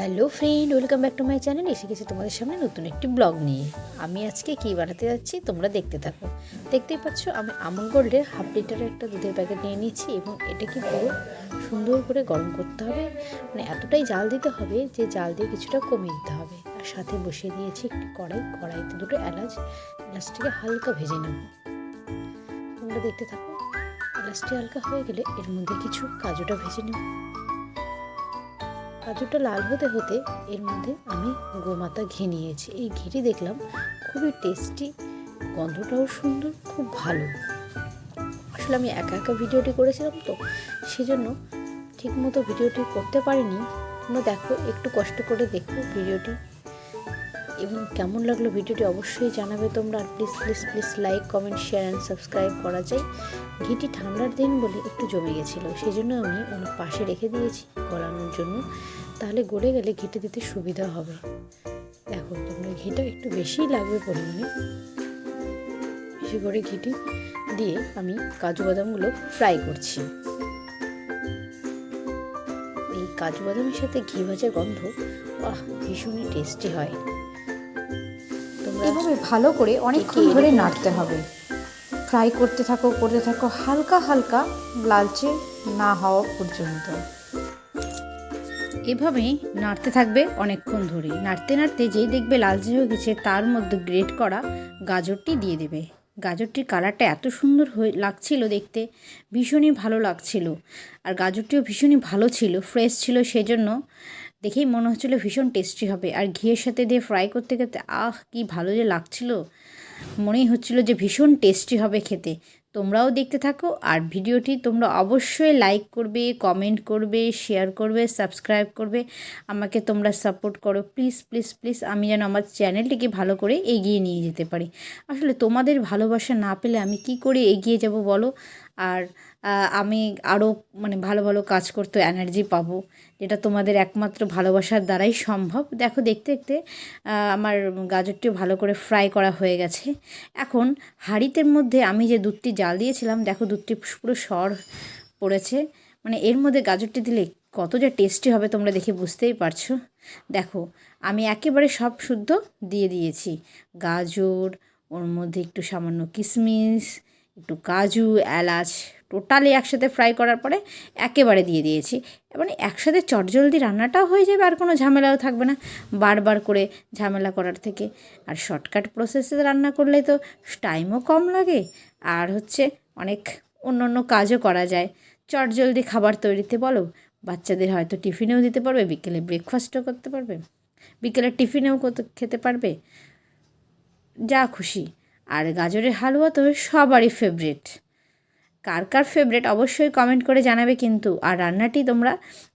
Hello friend, welcome back to my channel. এসে গেছে তোমাদের সামনে নতুন একটি ব্লগ নিয়ে। আমি আজকে কী বানাতে যাচ্ছি তোমরা দেখতে থাকো। দেখতেই পাচ্ছ, আমি আমন গোল্ডের হাফ লিটারের একটা দুধের প্যাকেট নিয়ে নিয়েছি এবং এটাকে পুরো সুন্দর করে গরম করতে হবে। মানে এতটাই জাল দিতে হবে যে জাল দিয়ে কিছুটা কমিয়ে দিতে হবে। আর সাথে বসিয়ে দিয়েছি একটি কড়াই। কড়াইতে দুটো এলাচ। এলাচটিকে হালকা ভেজে নেব। তোমরা দেখতে থাকো, এলাচটি হালকা হয়ে গেলে এর মধ্যে কিছু কাজুটা ভেজে নেব। কাজুটা লাল হতে হতে এর মধ্যে আমি গোমাতা ঘি নিয়েছি। এই ঘিটি দেখলাম খুবই টেস্টি গন্ধটাও সুন্দর, খুব ভালো। আসলে আমি একা একা ভিডিওটি করেছিলাম তো, সেজন্য ঠিকমতো ভিডিওটি করতে পারিনি। তোমরা দেখো, একটু কষ্ট করে দেখো ভিডিওটি। এবং কেমন লাগল ভিডিওটি অবশ্যই জানাবে তোমরা। আর please please please like comment share and subscribe করা যায়। ঘিটি ঠান্ডার দিন বলে একটু জমে গেছিল সেই জন্য আমি ওনার পাশে রেখে দিয়েছি গলানোর জন্য। তাহলে গড়ে গেলে ঘিটে দিতে সুবিধা হবে। দেখো, তোমরা ঘিটা একটু বেশিই লাগবে পরিমাণে। বেশি করে ঘিটি দিয়ে আমি কাজু বাদামগুলো ফ্রাই করছি। এই কাজু বাদামের সাথে ঘি ভাজা গন্ধ, বাহ, ভীষণই টেস্টি হয়। এভাবে ভালো করে অনেকক্ষণ ধরে নাড়তে হবে। ফ্রাই করতে থাকো করতে থাকো হালকা হালকা লালচে না হওয়া পর্যন্ত। এভাবেই নাড়তে থাকবে অনেকক্ষণ ধরে। নাড়তে নাড়তে যেই দেখবে লালচে হয়ে গেছে তার মধ্যে গ্রেট করা গাজরটি দিয়ে দেবে। গাজরটির কালারটা এত সুন্দর হয়ে লাগছিল দেখতে ভীষণই ভালো লাগছিল। আর গাজরটিও ভীষণই ভালো ছিল ফ্রেশ ছিল সেজন্য দেখেই মনে হচ্ছিল ভীষণ টেস্টি হবে। আর ঘিয়ের সাথে দিয়ে ফ্রাই করতে করতে, আহ, কি ভালো যে লাগছিল। মনেই হচ্ছিল যে ভীষণ টেস্টি হবে খেতে। তোমরাও দেখতে থাকো আর ভিডিওটি তোমরা অবশ্যই লাইক করবে কমেন্ট করবে শেয়ার করবে সাবস্ক্রাইব করবে। আমাকে তোমরা সাপোর্ট করো। প্লিজ প্লিজ প্লিজ আমি যেন আমার চ্যানেলটিকে ভালো করে এগিয়ে নিয়ে যেতে পারি। আসলে তোমাদের ভালোবাসা না পেলে আমি কি করে এগিয়ে যাব বলো? আর আমি আরও মানে ভালো ভালো কাজ করতে এনার্জি পাবো। যেটা তোমাদের একমাত্র ভালোবাসার দ্বারাই সম্ভব। দেখো দেখতে দেখতে আমার গাজরটিও ভালো করে ফ্রাই করা হয়ে গেছে। এখন হাঁড়িতের মধ্যে আমি যে দুধটি জাল দিয়েছিলাম, দেখো দুধটি পুরো সর পড়েছে। মানে এর মধ্যে গাজরটি দিলে কত যে টেস্টি হবে তোমরা দেখে বুঝতেই পারছ। দেখো, আমি একেবারে সব শুদ্ধ দিয়ে দিয়েছি। গাজর, ওর মধ্যে একটু সামান্য কিশমিশ একটু কাজু, এলাচ টোটালি একসাথে ফ্রাই করার পরে একেবারে দিয়ে দিয়েছি। মানে একসাথে চটজলদি রান্নাটাও হয়ে যাবে, আর কোনো ঝামেলাও থাকবে না। বারবার করে ঝামেলা করার থেকে। আর শর্টকাট প্রসেসে রান্না করলে তো টাইমও কম লাগে, আর হচ্ছে অনেক অন্য অন্য কাজও করা যায়। চটজলদি খাবার তৈরিতে বলো, বাচ্চাদের হয়তো টিফিনেও দিতে পারবে, বিকেলে ব্রেকফাস্টও করতে পারবে, বিকেলে টিফিনেও খেতে পারবে। যা খুশি। আর গাজরের হালুয়া তো সবারই ফেভারিট কার কার ফেভারিট অবশ্যই কমেন্ট করে জানাবে কিন্তু, আর রান্নাটি তোমরা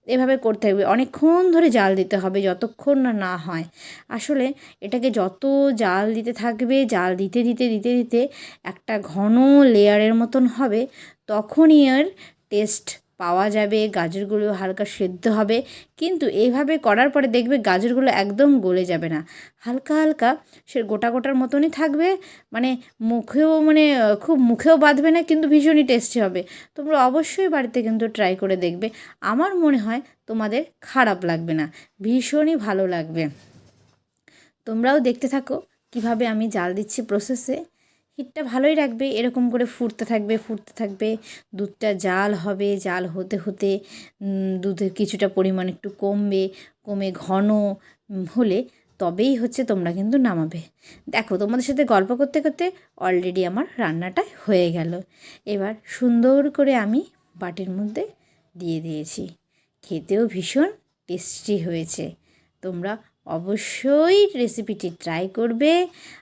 এভাবে করতে হবে, অনেকক্ষণ ধরে জাল দিতে হবে যতক্ষণ না না হয়। আসলে এটাকে যত জাল দিতে থাকবে, জাল দিতে দিতে দিতে দিতে একটা ঘন লেয়ারের মতন হবে, তখনই এর টেস্ট পাওয়া যাবে, গাজরগুলো হালকা সেদ্ধ হবে। কিন্তু এইভাবে করার পরে দেখবে গাজরগুলো একদম গলে যাবে না। হালকা হালকা সে গোটা গোটার মতনই থাকবে। মানে মুখেও মানে খুব মুখেও বাঁধবে না, কিন্তু ভীষণই টেস্টি হবে। তোমরা অবশ্যই বাড়িতে কিন্তু ট্রাই করে দেখবে। আমার মনে হয় তোমাদের খারাপ লাগবে না, ভীষণই ভালো লাগবে। তোমরাও দেখতে থাকো কীভাবে আমি জাল দিচ্ছি প্রসেসে হিটটা ভালোই রাখবে, এরকম করে ফুটতে থাকবে ফুটতে থাকবে। দুধটা জাল হবে, জাল হতে হতে দুধের কিছুটা পরিমাণ একটু কমবে, কমে ঘন হলে তবেই হচ্ছে তোমরা কিন্তু নামাবে। দেখো, তোমাদের সাথে গল্প করতে করতে অলরেডি আমার রান্নাটা হয়ে গেল। এবার সুন্দর করে আমি বাটির মধ্যে দিয়ে দিয়েছি। খেতেও ভীষণ টেস্টি হয়েছে। তোমরা অবশ্যই রেসিপিটি ট্রাই করবে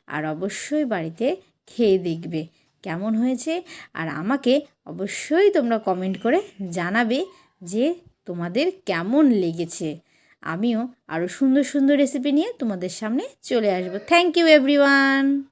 আর অবশ্যই বাড়িতে খেয়ে দেখবে। কেমন হয়েছে? আর আমাকে অবশ্যই তোমরা কমেন্ট করে জানাবে যে তোমাদের কেমন লেগেছে। আমিও আরও সুন্দর সুন্দর রেসিপি নিয়ে তোমাদের সামনে চলে আসব। Thank you everyone